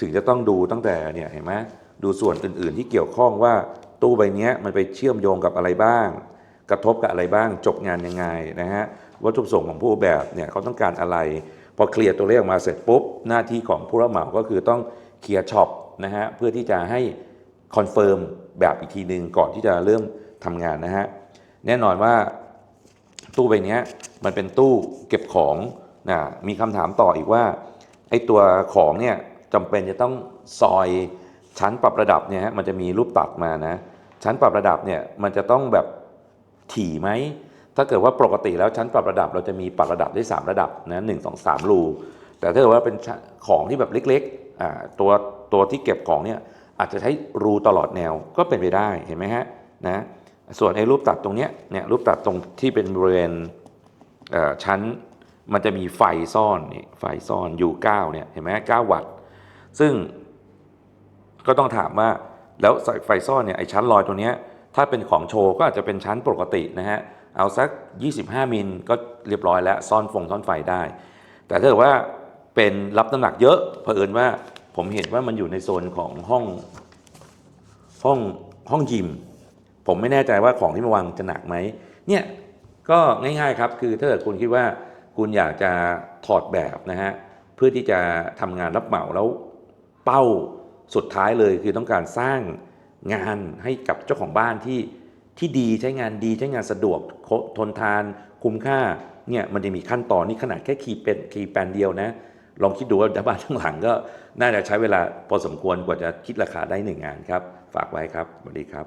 ถึงจะต้องดูตั้งแต่เนี่ยเห็นไหมดูส่วนอื่น ๆ ที่เกี่ยวข้องว่าตู้ใบนี้มันไปเชื่อมโยงกับอะไรบ้าง กระทบกับอะไรบ้างจบงานยังไงนะฮะวัตถุประสงค์ของผู้ออกแบบเนี่ยเขาต้องการอะไร พอเคลียร์ตัวเลขออกมาเสร็จปุ๊บหน้าที่ของผู้รับเหมาก็คือต้องเคลียร์ช็อปนะฮะเพื่อที่จะให้คอนเฟิร์มแบบอีกทีหนึ่งก่อนที่จะเริ่มทำงานนะฮะแน่นอนว่าตู้ใบนี้มันเป็นตู้เก็บของนะมีคำถามต่ออีกว่าไอ้ตัวของเนี่ย จำเป็นจะต้องซอยชั้นปรับระดับเนี่ยฮะมันจะมีรูปตัดมานะ ชั้นปรับระดับเนี่ยมันจะต้องแบบถี่ไหมถ้าเกิดว่าปกติแล้วชั้นปรับระดับ เราจะมีปรับระดับได้ 3 ระดับนะหนึ่งสองสามรูแต่ถ้าเกิดว่าเป็นของที่แบบเล็กๆอ่าตัวตัวที่เก็บของเนี่ยอาจจะใช้รูตลอดแนวก็เป็นไปได้เห็นไหมฮะนะส่วนไอ้รูปตัดตรงเนี้ยเนี่ยรูปตัดตรงที่เป็นบริเวณชั้นมันจะมีไฟซ่อนนี่ไฟซ่อนอยู่9เนี่ยเห็นไหม9วัตต์ ซึ่งก็ต้องถามว่าแล้วไฟซ่อนเนี่ยไอชั้นลอยตัวเนี้ยถ้าเป็นของโชว์ก็อาจจะเป็นชั้นปกตินะฮะเอาสัก 25 มิลก็เรียบร้อยแล้วซ่อนฟงซ่อนไฟได้ แต่ถ้าเกิดว่าเป็นรับน้ำหนักเยอะเผอิญว่าผมเห็นว่ามันอยู่ในโซนของห้องห้องห้องยิม ผมไม่แน่ใจว่าของที่มาวางจะหนักไหมเนี่ยก็ง่ายๆครับคือถ้าเกิดคุณคิดว่าคุณอยากจะถอดแบบนะฮะเพื่อที่จะทำงานรับเหมาแล้ว เป้าสุดท้ายเลยคือต้องการสร้างงานให้กับเจ้าของบ้านที่ที่ดีใช้งานดีใช้งานสะดวกทนทาน คุ้มค่าเนี่ยมันจะมีขั้นตอนนี่ขนาดแค่คีย์เป็นคีย์แปนเดียวนะ ลองคิดดูว่าบ้านทั้างหลังก็น่าจะใช้เวลาพอสมควรกว่าจะคิดราคาได้หนึ่งงานครับ ฝากไว้ครับสวัสดีครับ